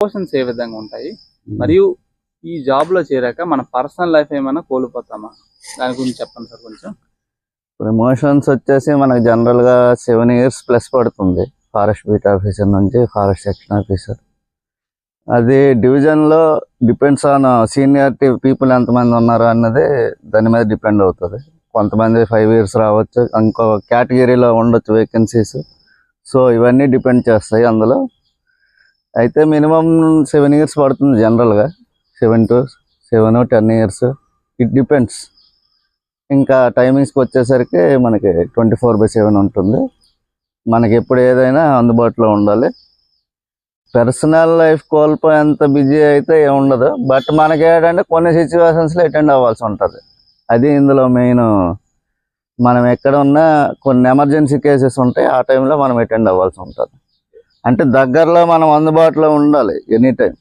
Promotions ఏ విధంగా ఉంటాయి? మరియు ఈ జాబ్లో చేరాక మన పర్సనల్ లైఫ్ ఏమైనా కోల్పోతామా? దాని గురించి చెప్పండి సార్ కొంచెం. ప్రమోషన్స్ వచ్చేసి మనకు జనరల్గా సెవెన్ ఇయర్స్ ప్లస్ పడుతుంది. ఫారెస్ట్ బీట్ ఆఫీసర్ నుంచి ఫారెస్ట్ సెక్షన్ ఆఫీసర్ అది డివిజన్లో డిపెండ్స్ ఆన్ సీనియారిటీ పీపుల్ ఎంతమంది ఉన్నారు అన్నది దాని మీద డిపెండ్ అవుతుంది. కొంతమంది ఫైవ్ ఇయర్స్ రావచ్చు ఇంకో కేటగిరీలో ఉండొచ్చు వేకెన్సీస్ సో ఇవన్నీ డిపెండ్ చేస్తాయి అందులో. అయితే మినిమం సెవెన్ ఇయర్స్ పడుతుంది జనరల్గా. Seven to seven ten years. It depends. ఇంకా టైమింగ్స్కి వచ్చేసరికి మనకి ట్వంటీ ఫోర్ బై సెవెన్ ఉంటుంది. మనకి ఎప్పుడు ఏదైనా అందుబాటులో ఉండాలి. పర్సనల్ లైఫ్ కోల్పోయేంత బిజీ అయితే ఏముండదు బట్ మనకి ఏంటంటే కొన్ని సిచ్యువేషన్స్లో అటెండ్ అవ్వాల్సి ఉంటుంది. అది ఇందులో మెయిన్ మనం ఎక్కడ ఉన్నా కొన్ని ఎమర్జెన్సీ కేసెస్ ఉంటాయి. ఆ టైంలో మనం అటెండ్ అవ్వాల్సి ఉంటుంది. అంటే దగ్గరలో మనం అందుబాటులో ఉండాలి ఎనీ టైం